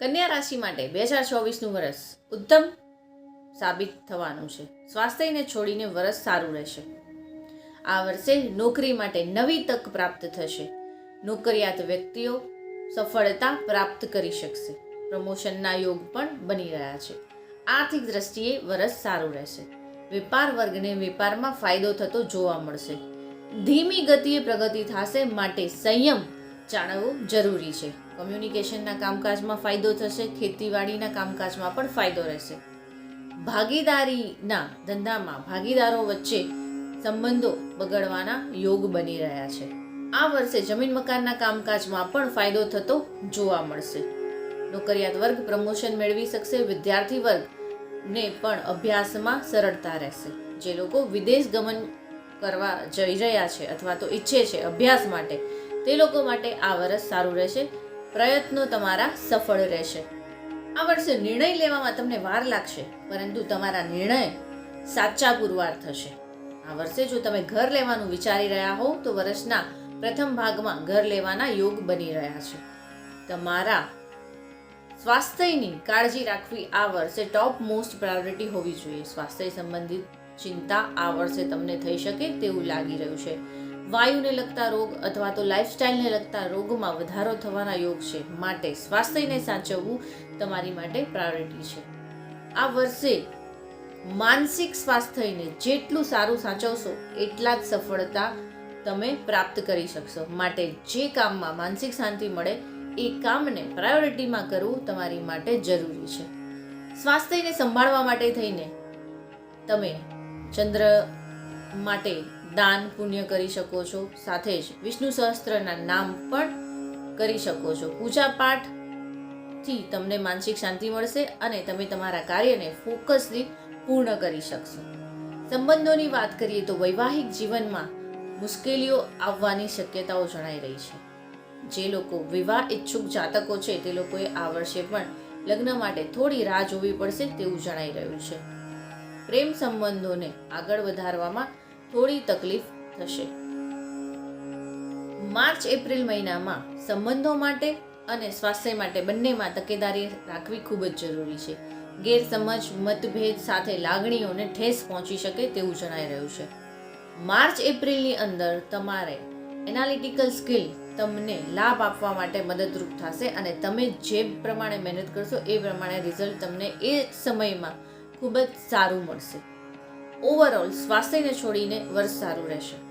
કન્યા રાશિ માટે બે હજાર ચોવીસનું વરસ ઉત્તમ સાબિત થવાનું છે. સ્વાસ્થ્યને છોડીને વરસ સારું રહેશે. આ વર્ષે નોકરી માટે નવી તક પ્રાપ્ત થશે. નોકરિયાત વ્યક્તિઓ સફળતા પ્રાપ્ત કરી શકશે. પ્રમોશનના યોગ પણ બની રહ્યા છે. આર્થિક દ્રષ્ટિએ વરસ સારું રહેશે. વેપાર વર્ગને વેપારમાં ફાયદો થતો જોવા મળશે. ધીમી ગતિએ પ્રગતિ થશે માટે સંયમ જાળવવું જરૂરી છે. કમ્યુનિકેશનના કામકાજમાં ફાયદો થશે, ખેતીવાડીના કામકાજમાં પણ ફાયદો રહેશે. ભાગીદારીના ધંધામાં ભાગીદારો વચ્ચે સંબંધો બગડવાના યોગ બની રહ્યા છે. આ વર્ષે જમીન મકાનના કામકાજમાં પણ ફાયદો થતો જોવા મળશે. નોકરિયાત વર્ગ પ્રમોશન મેળવી શકશે, વિદ્યાર્થી વર્ગને પણ અભ્યાસમાં સરળતા રહેશે. જે લોકો વિદેશ ગમન કરવા જઈ રહ્યા છે અથવા તો ઈચ્છે છે અભ્યાસ માટે તે લોકો માટે આ વર્ષ સારું રહેશે. પ્રયત્નો તમારા સફળ રહેશે. આ વર્ષે નિર્ણય લેવામાં તમને વાર લાગશે, પરંતુ તમારા નિર્ણય સાચા પુરવાર થશે. આ વર્ષે જો તમે ઘર લેવાનું વિચારી રહ્યા હોવ, તો વર્ષના પ્રથમ ભાગમાં ઘર લેવાના યોગ બની રહ્યા છે. તમારા સ્વાસ્થ્યની કાળજી રાખવી આ વર્ષે ટોપ મોસ્ટ પ્રાયોરિટી હોવી જોઈએ. સ્વાસ્થ્ય સંબંધિત ચિંતા આ વર્ષે તમને થઈ શકે તેવું લાગી રહ્યું છે. વાયુને લગતા રોગ અથવા તો લાઇફસ્ટાઇલને લગતા રોગમાં વધારો થવાના યોગ છે. માટે સ્વાસ્થ્યને સાચવવું તમારી માટે પ્રાયોરિટી છે. આ વર્ષે માનસિક સ્વાસ્થ્યને જેટલું સારું સાચવશો, એટલા જ સફળતા તમે પ્રાપ્ત કરી શકશો. માટે જે કામમાં માનસિક શાંતિ મળે, એ કામને પ્રાયોરિટીમાં કરવું તમારી માટે જરૂરી છે. સ્વાસ્થ્યને સંભાળવા માટે થઈને તમે ચંદ્ર માટે દાન પુણ્ય કરી શકો છો. સાથે જ વિષ્ણુ સહસ્ત્રના નામ પણ કરી શકો છો. પૂજા પાઠથી તમને માનસિક શાંતિ મળશે અને તમે તમારા કાર્યને ફોકસથી પૂર્ણ કરી શકશો. સંબંધોની વાત કરીએ તો વૈવાહિક જીવનમાં મુશ્કેલીઓ આવવાની શક્યતાઓ જણાઈ રહી છે. જે લોકો વિવાહ ઈચ્છુક જાતકો છે, તે લોકોએ આ વર્ષે પણ લગ્ન માટે થોડી રાહ જોવી પડશે તેવું જણાઈ રહ્યું છે. પ્રેમ સંબંધોને આગળ વધારવામાં થોડી તકલીફ થશે. માર્ચ, એપ્રિલ મહિનામાં સંબંધો માટે અને સ્વાસ્થ્ય માટે બંનેમાં તકેદારી રાખવી ખૂબ જ જરૂરી છે. ગેરસમજ, મતભેદ સાથે લાગણીઓને ઠેસ પહોંચી શકે તેવું જણાઈ રહ્યું છે. માર્ચ, એપ્રિલની અંદર તમારે એનાલિટિકલ સ્કિલ તમને લાભ આપવા માટે મદદરૂપ થશે અને તમે જે પ્રમાણે મહેનત કરશો એ પ્રમાણે રિઝલ્ટ તમને એ સમયમાં ખૂબ જ સારું મળશે. ઓવરઓલ સ્વાસ્થ્યને છોડીને વર્ષ સારું રહેશે.